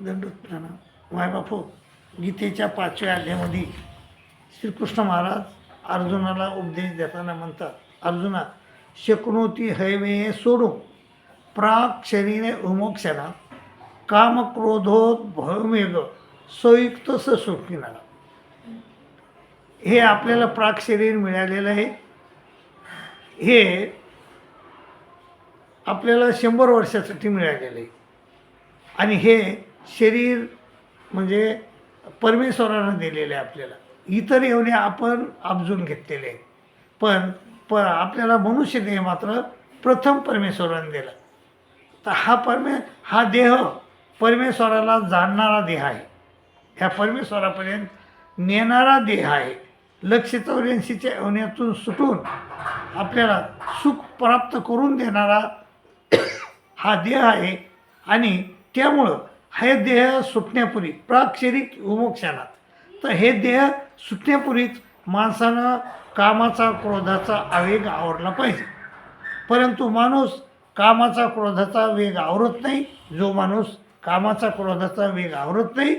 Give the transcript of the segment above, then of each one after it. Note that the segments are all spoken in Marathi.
दंडोत प्रणाम मायबापू गीतेच्या पाचव्या अध्यामध्ये श्रीकृष्ण महाराज अर्जुनाला उपदेश देताना म्हणतात अर्जुना शक्नोती हैवे सोडून प्राक शरीरे उमोक्षणा काम क्रोधोत भयमेग संयुक्त सुखिना. हे आपल्याला प्राक शरीर मिळालेलं आहे. हे आपल्याला शंभर वर्षासाठी मिळालेलं आहे. आणि हे शरीर म्हणजे परमेश्वरानं दिलेलं आहे आपल्याला. इतर एवढे आपण आपजून घेतलेले आहे. पण प आपल्याला मनुष्य देह मात्र प्रथम परमेश्वरानं दिला. तर हा परमे हा देह परमेश्वराला जाणणारा देह आहे. ह्या परमेश्वरापर्यंत नेणारा देह आहे. लक्ष चौऱ्याऐंशीच्या अवण्यातून सुटून आपल्याला सुख प्राप्त करून देणारा हा देह आहे. आणि त्यामुळं हे देह सुटण्यापूर्वी प्राक्षरिक विमोक्षणात. तर हे देह सुटण्यापूर्वीच माणसानं कामाचा क्रोधाचा आवेग आवडला पाहिजे. परंतु माणूस कामाचा क्रोधाचा वेग आवरत नाही. जो माणूस कामाचा क्रोधाचा वेग आवरत नाही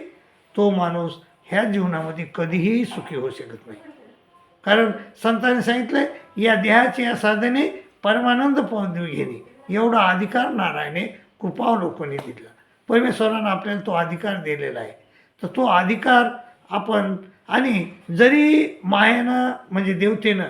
तो माणूस ह्या जीवनामध्ये कधीही सुखी होऊ शकत नाही. कारण संतांनी सांगितलं या देहाची या साधने परमानंद पदवी घेणे. एवढा अधिकार नारायणे कृपावलोकने दिला. परमेश्वरानं आपल्याला तो अधिकार दिलेला आहे. तर तो अधिकार आपण आणि जरी मायेनं म्हणजे देवतेनं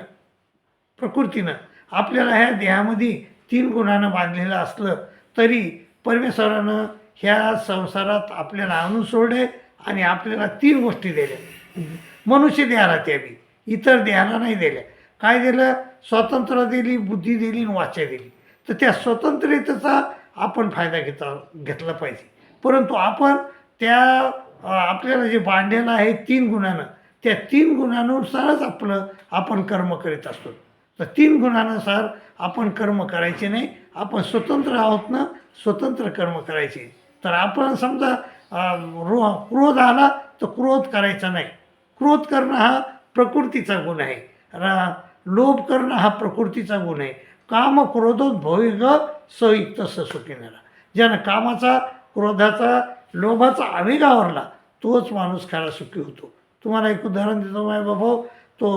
प्रकृतीनं आपल्याला ह्या देहामध्ये तीन गुणानं बांधलेलं असलं तरी परमेश्वरानं ह्या संसारात आपल्याला आणून सोडले आणि आपल्याला तीन गोष्टी दिल्या. मनुष्य देहाला द्यावी इतर देहाला नाही दिल्या. काय दिलं? स्वातंत्र्य दिली बुद्धी दिली आणि वाचा दिली. तर त्या स्वतंत्रतेचा आपण फायदा घेता घेतला पाहिजे. परंतु आपण त्या आपल्याला जे बांधलेलं आहे तीन गुणानं त्या तीन गुणांनुसारच आपलं आपण कर्म करीत असतो. तर तीन गुणानुसार आपण कर्म करायचे नाही आपण स्वतंत्र आहोत ना स्वतंत्र कर्म करायचे. तर आपण समजा रो क्रोध आला तर क्रोध करायचा नाही. क्रोध करणं हा प्रकृतीचा गुण आहे. रा लोभ करणं हा प्रकृतीचा गुण आहे. काम क्रोधोत भोग सयुक्त सुखिनेला ज्यानं कामाचा क्रोधाचा लोभाचा आवेग आवरला तोच माणूस खरा सुखी होतो. तुम्हाला एक उदाहरण देतो माय बाबा. तो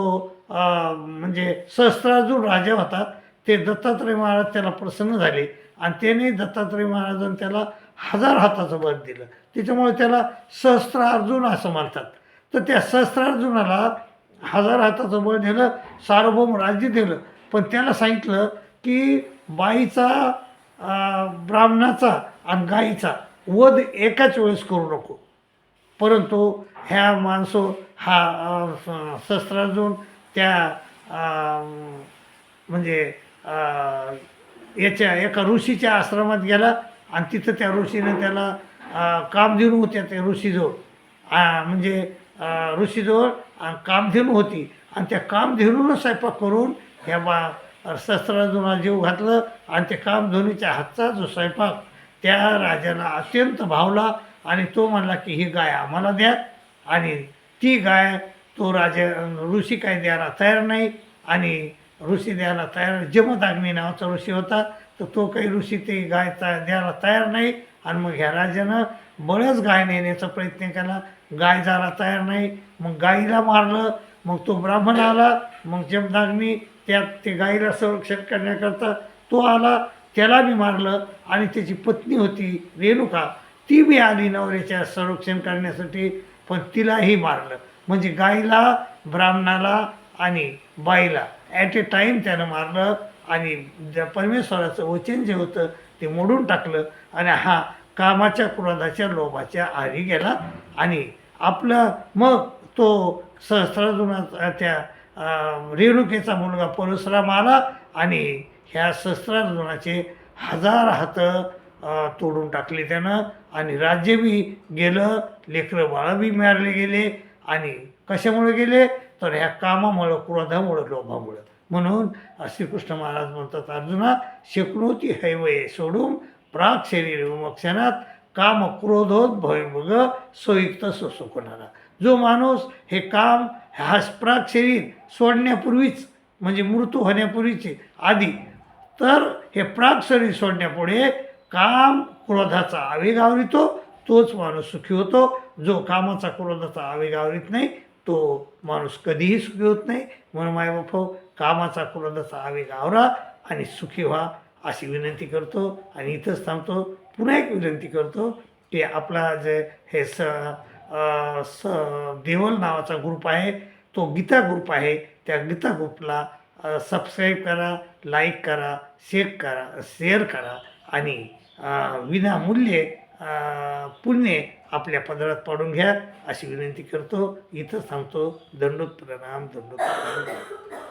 म्हणजे सहस्त्रार्जुन राजा होता. ते दत्तात्रय महाराज त्याला प्रसन्न झाले आणि त्याने दत्तात्रय महाराजांनी त्याला हजार हाताचं बळ दिलं. त्याच्यामुळे त्याला सहस्त्रार्जुन असं म्हणतात. तर त्या सहस्त्रार्जुनाला हजार हाताचं बळ दिलं सार्वभौम राज्य दिलं. पण त्याला सांगितलं की बाईचा ब्राह्मणाचा आणि गाईचा वध एकाच वेळेस करू नको. परंतु ह्या माणसो हा शस्त्राजून स- त्या म्हणजे याच्या एका ऋषीच्या आश्रमात गेला आणि तिथं त्या ऋषीनं त्याला अं, कामधेनू होत्या त्या ऋषीजवळ. म्हणजे ऋषीजवळ कामधेनू होती. आणि त्या कामधेनूनं स्वयंपाक करून ह्या बा शस्त्रार्जुना जीव घातलं आणि ते कामधुनीच्या हातचा जो स्वयंपाक त्या राजाला अत्यंत भावला आणि तो म्हणला की ही गाय आम्हाला द्या आणि ती गाय तो राजा ऋषी काय द्यायला तयार नाही आणि ऋषी द्यायला तयार जमदाग्नी नावाचा ऋषी होता तर तो काही ऋषी ते गाय ता द्यायला तयार नाही आणि मग ह्या राजानं बळच गाय नेण्याचा प्रयत्न केला. गाय जायला तयार नाही मग गाईला मारलं मग तो ब्राह्मण आला मग जमदाग्नी त्यात ते गाईला संरक्षण करण्याकरता तो आला त्याला मी मारलं आणि त्याची पत्नी होती रेणुका. ती बी आली नवऱ्याच्या संरक्षण करण्यासाठी पण तिलाही मारलं. म्हणजे गाईला ब्राह्मणाला आणि बाईला. ॲट ए टाईम त्यानं मारलं आणि ज्या परमेश्वराचं वचन जे होतं ते मोडून टाकलं आणि हा कामाच्या क्रोधाच्या लोभाच्या आधी गेला आणि आपलं मग तो सहस्रार्जुनाचा त्या रेणुकेचा मुलगा परशुराम आला आणि ह्या सहस्रार्जुनाचे हजार हात तोडून टाकले त्यानं आणि राज्य बी गेलं लेकरं बाळं बी मारले गेले आणि कशामुळे गेले? तर ह्या कामामुळं क्रोधामुळं लोभामुळं. म्हणून श्रीकृष्ण महाराज म्हणतात अर्जुना शिकणोती हैवये सोडून प्राग शरीर विमक्षणात काम क्रोधोत भयमुग सोयुक्त सुसुकणारा जो माणूस हे काम हा शरीर सोडण्यापूर्वीच म्हणजे मृत्यू होण्यापूर्वीचे आधी. तर हे प्राग शरीर सोडण्यापुढे काम क्रोधाचा आवेग आवरितो तोच माणूस सुखी होतो. जो कामाचा क्रोधाचा आवेग आवरित नाही तो माणूस कधीही सुखी होत नाही. म्हणून मायबाप कामाचा क्रोधाचा आवेग आवरा आणि सुखी व्हा अशी विनंती करतो. आणि इथंच थांबतो. पुन्हा एक विनंती करतो की आपला जे हे स स देवल नावाचा ग्रुप आहे. तो गीता ग्रुप आहे. त्या गीता ग्रुपला सबस्क्राईब करा लाईक करा शेअर करा शेअर करा आणि विनामूल्य पुण्य आपल्या पदरात पाडून घ्या. अशी विनंती करतो. इथं थांबतो. दंडोत प्रणाम दंडोत प्रणाम.